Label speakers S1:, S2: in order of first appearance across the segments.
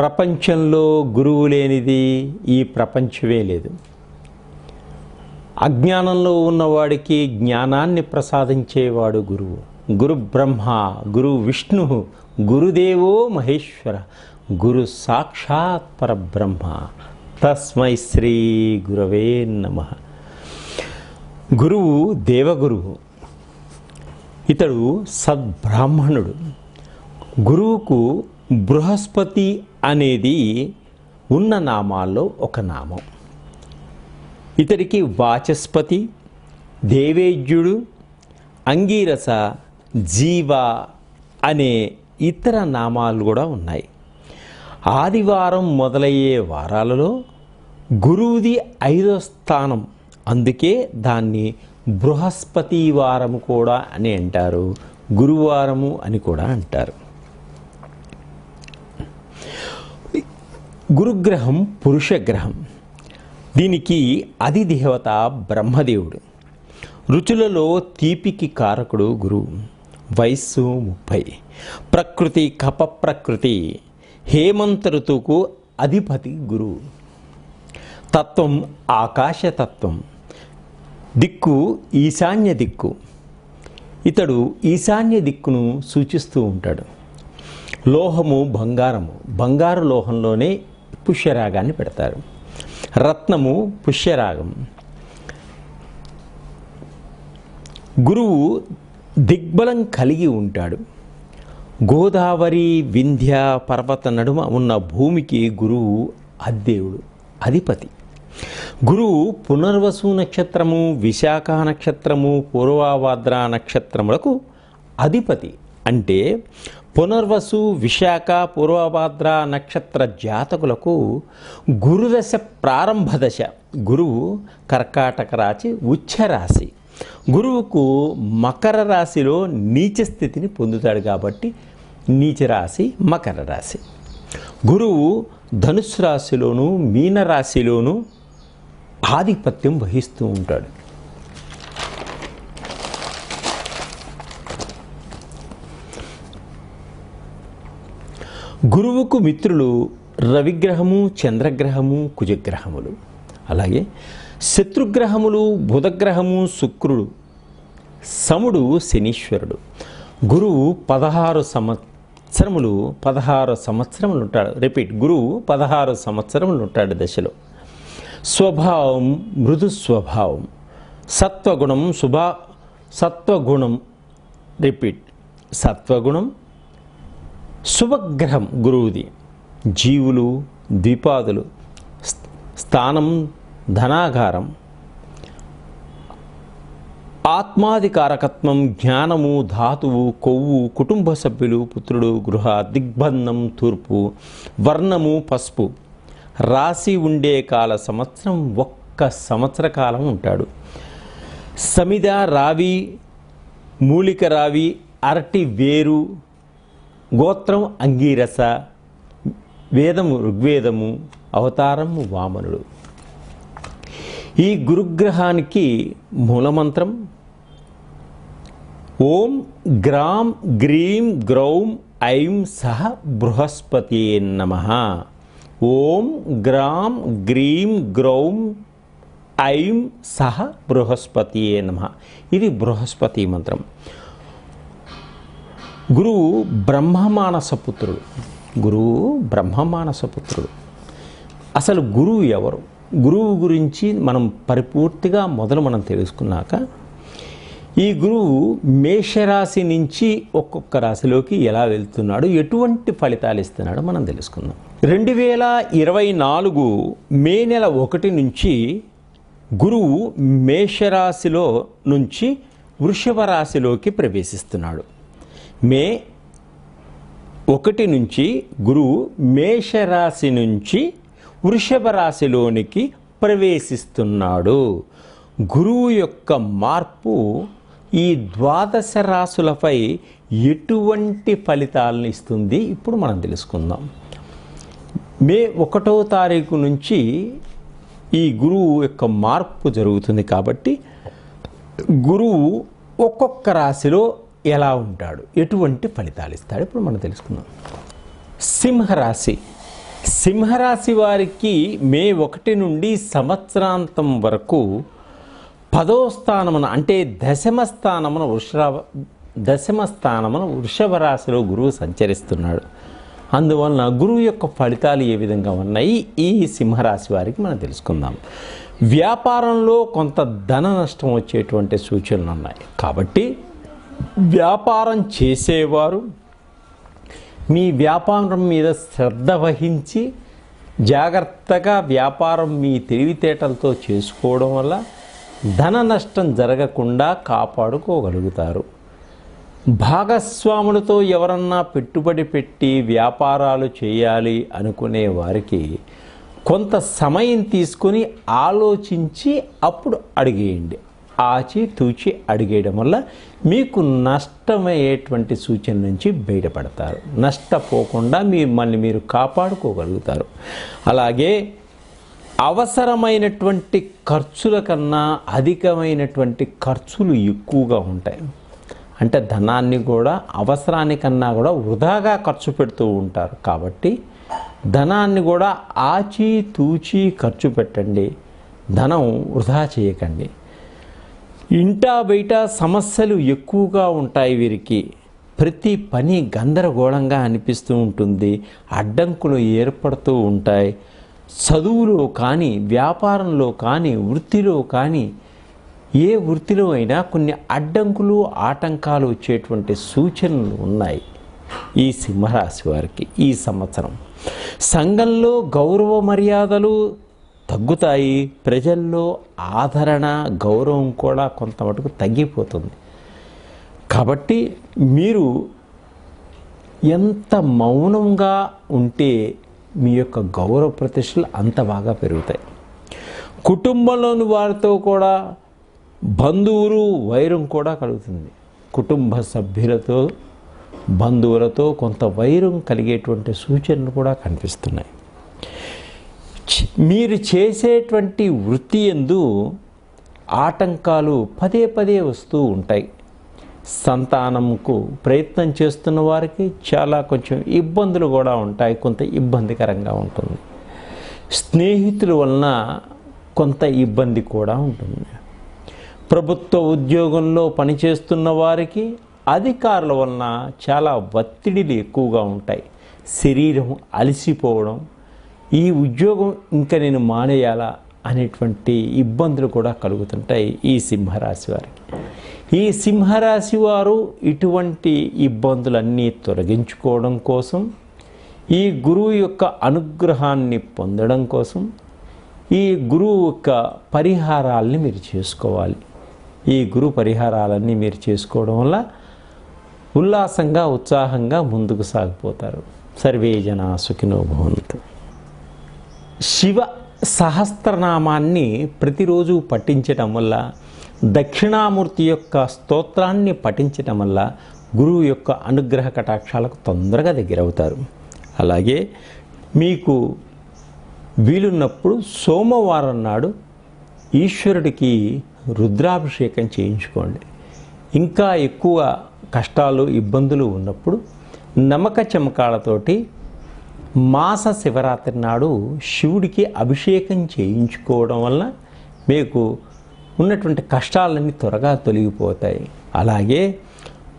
S1: ప్రపంచంలో గురువు లేనిది ఈ ప్రపంచమే లేదు అజ్ఞానంలో ఉన్నవాడికి జ్ఞానాన్ని ప్రసాదించేవాడు గురువు గురు బ్రహ్మ గురు విష్ణు గురుదేవో మహేశ్వర గురు సాక్షాత్ పరబ్రహ్మ తస్మై శ్రీ గురవే నమ గురువు దేవగురువు ఇతడు సద్బ్రాహ్మణుడు గురువుకు బృహస్పతి అనేది ఉన్న నామాల్లో ఒక నామం ఇతడికి వాచస్పతి దేవేజ్యుడు అంగీరస జీవ అనే ఇతర నామాలు కూడా ఉన్నాయి ఆదివారం మొదలయ్యే వారాలలో గురువుది ఐదో స్థానం అందుకే దాన్ని బృహస్పతి వారము కూడా అని అంటారు గురువారము అని కూడా అంటారు గురుగ్రహం పురుష గ్రహం దీనికి అది దేవత బ్రహ్మదేవుడు రుచులలో తీపికి కారకుడు గురువు వయస్సు ముప్పై ప్రకృతి కప ప్రకృతి హేమంత ఋతువుకు అధిపతి గురువు తత్వం ఆకాశతత్వం దిక్కు ఈశాన్య దిక్కు ఇతడు ఈశాన్య దిక్కును సూచిస్తూ ఉంటాడు లోహము బంగారము బంగారు లోహంలోనే పుష్యరాగాన్ని పెడతారు రత్నము పుష్యరాగం గురువు దిగ్బలం కలిగి ఉంటాడు గోదావరి వింధ్య పర్వత నడుమ ఉన్న భూమికి గురువు అద్దేవుడు అధిపతి గురువు పునర్వసు నక్షత్రము విశాఖ నక్షత్రము పూర్వాభాద్ర నక్షత్రములకు అధిపతి అంటే పునర్వసు విశాఖ పూర్వభాద్ర నక్షత్ర జాతకులకు గురుదశ ప్రారంభ దశ గురువు కర్కాటక రాశి ఉచ్చరాశి గురువుకు మకర రాశిలో నీచ స్థితిని పొందుతాడు కాబట్టి నీచ రాశి మకర రాశి గురువు ధనుసు రాశిలోను మీనరాశిలోను ఆధిపత్యం వహిస్తూ ఉంటాడు గురువుకు మిత్రులు రవిగ్రహము చంద్రగ్రహము కుజగ్రహములు అలాగే శత్రుగ్రహములు బుధగ్రహము శుక్రుడు సముడు శనీశ్వరుడు గురువు పదహారు సంవత్సరములు పదహారు సంవత్సరములు ఉంటాడు రిపీట్ గురువు పదహారు సంవత్సరములు ఉంటాడు దశలో స్వభావం మృదు స్వభావం సత్వగుణం శుభ సత్వగుణం రిపీట్ సత్వగుణం శుభగ్రహం గురువుది జీవులు ద్విపాదులు స్థానం ధనాగారం ఆత్మాధికారకత్వం జ్ఞానము ధాతువు కొవ్వు కుటుంబ సభ్యులు పుత్రుడు గృహ దిగ్బంధం తూర్పు వర్ణము పసుపు రాసి ఉండే కాల సంవత్సరం ఒక్క సంవత్సర కాలం ఉంటాడు సమిద రావి మూలిక రావి అరటి వేరు గోత్రం అంగీరస వేదము ఋగ్వేదము అవతారము వామనుడు ఈ గురుగ్రహానికి మూలమంత్రం ఓం గ్రాం గ్రీం గ్రౌం ఐం సహ బృహస్పతి నమ ఓం గ్రాం గ్రీం గ్రౌం ఐం సహ బృహస్పతి నమ ఇది బృహస్పతి మంత్రం గురువు బ్రహ్మమానస పుత్రుడు గురువు బ్రహ్మమానస పుత్రుడు అసలు గురువు ఎవరు గురువు గురించి మనం పరిపూర్తిగా మొదలు మనం తెలుసుకున్నాక ఈ గురువు మేషరాశి నుంచి ఒక్కొక్క రాశిలోకి ఎలా వెళ్తున్నాడు ఎటువంటి ఫలితాలు ఇస్తున్నాడో మనం తెలుసుకుందాం రెండు వేల ఇరవై నాలుగు మే నెల ఒకటి నుంచి గురువు మేషరాశిలో నుంచి వృషభ రాశిలోకి ప్రవేశిస్తున్నాడు మే ఒకటి నుంచి గురువు మేషరాశి నుంచి వృషభ రాశిలోనికి ప్రవేశిస్తున్నాడు గురువు యొక్క మార్పు ఈ ద్వాదశ రాశులపై ఎటువంటి ఫలితాలను ఇస్తుంది ఇప్పుడు మనం తెలుసుకుందాం మే ఒకటో తారీఖు నుంచి ఈ గురువు యొక్క మార్పు జరుగుతుంది కాబట్టి గురువు ఒక్కొక్క రాశిలో ఎలా ఉంటాడు ఎటువంటి ఫలితాలు ఇస్తాడు ఇప్పుడు మనం తెలుసుకుందాం సింహరాశి సింహరాశి వారికి మే ఒకటి నుండి సంవత్సరాంతం వరకు పదో స్థానమున అంటే దశమ స్థానమున వృషరా దశమ స్థానమున వృషభ రాశిలో గురువు సంచరిస్తున్నాడు అందువలన గురువు యొక్క ఫలితాలు ఏ విధంగా ఉన్నాయి ఈ సింహరాశి వారికి మనం తెలుసుకుందాం వ్యాపారంలో కొంత ధన నష్టం వచ్చేటువంటి సూచనలు ఉన్నాయి కాబట్టి వ్యాపారం చేసేవారు మీ వ్యాపారం మీద శ్రద్ధ వహించి జాగ్రత్తగా వ్యాపారం మీ తెలివితేటలతో చేసుకోవడం వల్ల ధన నష్టం జరగకుండా కాపాడుకోగలుగుతారు భాగస్వాములతో ఎవరన్నా పెట్టుబడి పెట్టి వ్యాపారాలు చేయాలి అనుకునే వారికి కొంత సమయం తీసుకుని ఆలోచించి అప్పుడు అడిగేయండి ఆచి తూచి అడిగేయడం వల్ల మీకు నష్టమయ్యేటువంటి సూచన నుంచి బయటపడతారు నష్టపోకుండా మిమ్మల్ని మీరు కాపాడుకోగలుగుతారు అలాగే అవసరమైనటువంటి ఖర్చుల కన్నా అధికమైనటువంటి ఖర్చులు ఎక్కువగా ఉంటాయి అంటే ధనాన్ని కూడా అవసరానికన్నా కూడా వృధాగా ఖర్చు పెడుతూ ఉంటారు కాబట్టి ధనాన్ని కూడా ఆచి తూచి ఖర్చు పెట్టండి ధనం వృధా చేయకండి ఇంటా బయట సమస్యలు ఎక్కువగా ఉంటాయి వీరికి ప్రతి పని గందరగోళంగా అనిపిస్తూ ఉంటుంది అడ్డంకులు ఏర్పడుతూ ఉంటాయి చదువులో కానీ వ్యాపారంలో కానీ వృత్తిలో కానీ ఏ వృత్తిలో అయినా కొన్ని అడ్డంకులు ఆటంకాలు వచ్చేటువంటి సూచనలు ఉన్నాయి ఈ సింహరాశి వారికి ఈ సంవత్సరం సంఘంలో గౌరవ మర్యాదలు తగ్గుతాయి ప్రజల్లో ఆదరణ గౌరవం కూడా కొంత మటుకు తగ్గిపోతుంది కాబట్టి మీరు ఎంత మౌనంగా ఉంటే మీ యొక్క గౌరవ ప్రతిష్టలు అంత బాగా పెరుగుతాయి కుటుంబంలోని వారితో కూడా బంధువులు వైరం కూడా కలుగుతుంది కుటుంబ సభ్యులతో బంధువులతో కొంత వైరం కలిగేటువంటి సూచనలు కూడా కనిపిస్తున్నాయి మీరు చేసేటువంటి వృత్తి ఎందు ఆటంకాలు పదే పదే వస్తూ ఉంటాయి సంతానంకు ప్రయత్నం చేస్తున్న వారికి చాలా కొంచెం ఇబ్బందులు కూడా ఉంటాయి కొంత ఇబ్బందికరంగా ఉంటుంది స్నేహితుల వలన కొంత ఇబ్బంది కూడా ఉంటుంది ప్రభుత్వ ఉద్యోగంలో పనిచేస్తున్న వారికి అధికారుల వలన చాలా ఒత్తిడిలు ఎక్కువగా ఉంటాయి శరీరం అలసిపోవడం ఈ ఉద్యోగం ఇంకా నేను మానేయాలా అనేటువంటి ఇబ్బందులు కూడా కలుగుతుంటాయి ఈ సింహరాశి వారికి ఈ సింహరాశి వారు ఇటువంటి ఇబ్బందులన్నీ తొలగించుకోవడం కోసం ఈ గురువు యొక్క అనుగ్రహాన్ని పొందడం కోసం ఈ గురువు యొక్క పరిహారాలని మీరు చేసుకోవాలి ఈ గురు పరిహారాలన్నీ మీరు చేసుకోవడం వల్ల ఉల్లాసంగా ఉత్సాహంగా ముందుకు సాగిపోతారు సర్వే జనా సుఖినో భవంతు శివ సహస్రనామాన్ని ప్రతిరోజు పఠించటం వల్ల దక్షిణామూర్తి యొక్క స్తోత్రాన్ని పఠించటం వల్ల గురువు యొక్క అనుగ్రహ కటాక్షాలకు తొందరగా దగ్గరవుతారు అలాగే మీకు వీలున్నప్పుడు సోమవారం నాడు ఈశ్వరుడికి రుద్రాభిషేకం చేయించుకోండి ఇంకా ఎక్కువ కష్టాలు ఇబ్బందులు ఉన్నప్పుడు నమ్మక చమకాలతోటి మాస శివరాత్రి నాడు శివుడికి అభిషేకం చేయించుకోవడం వల్ల మీకు ఉన్నటువంటి కష్టాలన్నీ త్వరగా తొలగిపోతాయి అలాగే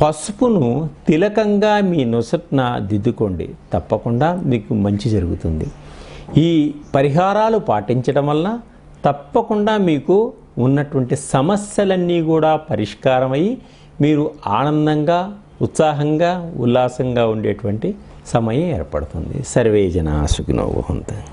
S1: పసుపును తిలకంగా మీ నొసట్న దిద్దుకోండి తప్పకుండా మీకు మంచి జరుగుతుంది ఈ పరిహారాలు పాటించడం వల్ల తప్పకుండా మీకు ఉన్నటువంటి సమస్యలన్నీ కూడా పరిష్కారమై మీరు ఆనందంగా ఉత్సాహంగా ఉల్లాసంగా ఉండేటువంటి సమయే ఏర్పడుతుంది సర్వే జనా సుఖినో